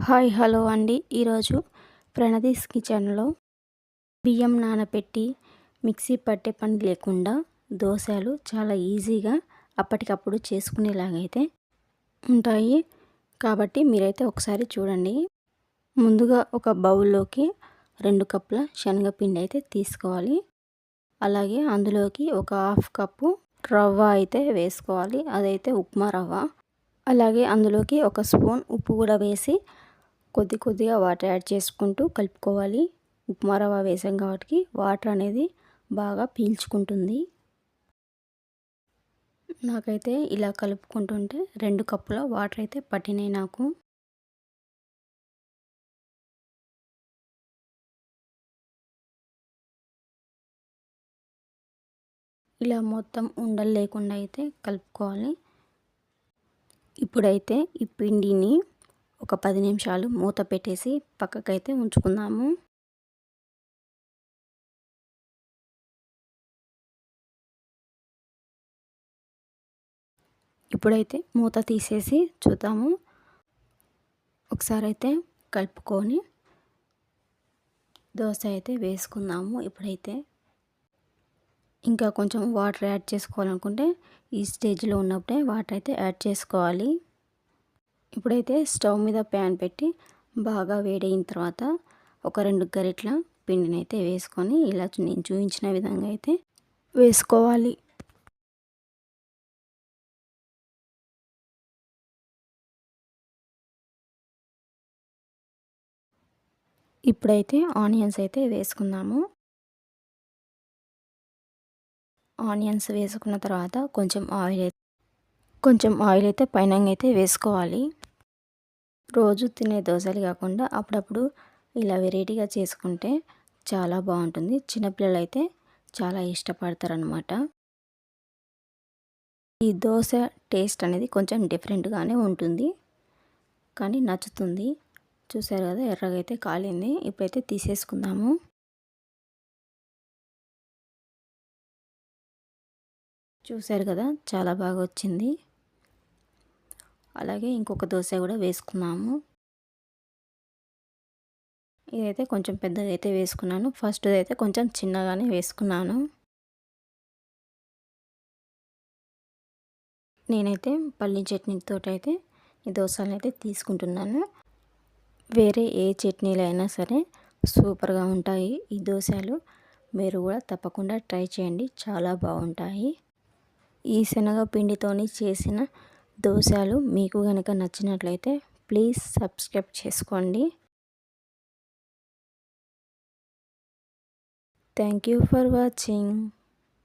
Hi hello అండి. ఈరోజు ప్రణదీస్ కిచెన్లో బియ్యం నానబెట్టి మిక్సీ పట్టే పని లేకుండా దోశలు చాలా ఈజీగా అప్పటికప్పుడు చేసుకునేలాగైతే ఉంటాయి. కాబట్టి మీరైతే ఒకసారి చూడండి. ముందుగా ఒక బౌల్లోకి రెండు కప్పుల శనగపిండి అయితే తీసుకోవాలి. అలాగే అందులోకి ఒక హాఫ్ కప్పు రవ్వ అయితే వేసుకోవాలి. అదైతే ఉప్మా రవ్వ. అలాగే అందులోకి ఒక స్పూన్ ఉప్పు కూడా వేసి కొద్ది కొద్దిగా వాటర్ యాడ్ చేసుకుంటూ కలుపుకోవాలి. ఉప్మా రవ్వ వేసాం కాబట్టి వాటర్ అనేది బాగా పీల్చుకుంటుంది. నాకైతే ఇలా కలుపుకుంటుంటే రెండు కప్పుల వాటర్ అయితే పట్టినాయి నాకు. ఇలా మొత్తం ఉండలు లేకుండా అయితే కలుపుకోవాలి. ఇప్పుడైతే ఈ పిండిని ఒక పది నిమిషాలు మూత పెట్టేసి పక్కకైతే ఉంచుకుందాము. ఇప్పుడైతే మూత తీసేసి చూద్దాము. ఒకసారి అయితే కలుపుకొని దోశ అయితే వేసుకుందాము ఇప్పుడైతే. ఇంకా కొంచెం వాటర్ యాడ్ చేసుకోవాలనుకుంటే ఈ స్టేజ్లో ఉన్నప్పుడే వాటర్ అయితే యాడ్ చేసుకోవాలి. ఇప్పుడైతే స్టవ్ మీద ప్యాన్ పెట్టి బాగా వేడైన తర్వాత ఒక రెండు గరిట్ల పిండిని అయితే వేసుకొని ఇలా నేను చూపించిన విధంగా అయితే వేసుకోవాలి. ఇప్పుడైతే ఆనియన్స్ అయితే వేసుకుందాము. ఆనియన్స్ వేసుకున్న తర్వాత కొంచెం ఆయిల్ కొంచెం ఆయిల్ అయితే పైన అయితే వేసుకోవాలి. రోజు తినే దోశలు కాకుండా అప్పుడప్పుడు ఇలా వెరైటీగా చేసుకుంటే చాలా బాగుంటుంది. చిన్నపిల్లలు అయితే చాలా ఇష్టపడతారనమాట ఈ దోశ టేస్ట్ అనేది కొంచెం డిఫరెంట్గానే ఉంటుంది. కానీ నచ్చుతుంది. చూసారు కదా ఎర్రగా అయితే కాలింది. ఇప్పుడైతే తీసేసుకుందాము. చూసారు కదా చాలా బాగా వచ్చింది అలాగే ఇంకొక దోశ కూడా వేసుకున్నాము. ఇదైతే కొంచెం పెద్దగా అయితే వేసుకున్నాను. ఫస్ట్ అయితే కొంచెం చిన్నగానే వేసుకున్నాను. నేనైతే పల్లి చట్నీతో అయితే ఈ దోశలను అయితే తీసుకుంటున్నాను. వేరే ఏ చట్నీలు అయినా సరే సూపర్గా ఉంటాయి ఈ దోశలు. మీరు కూడా తప్పకుండా ట్రై చేయండి. చాలా బాగుంటాయి. ఈ శనగ పిండితోని చేసిన దోశలు మీకు కనుక నచ్చినట్లయితే ప్లీజ్ సబ్స్క్రైబ్ చేసుకోండి. Thank you for watching.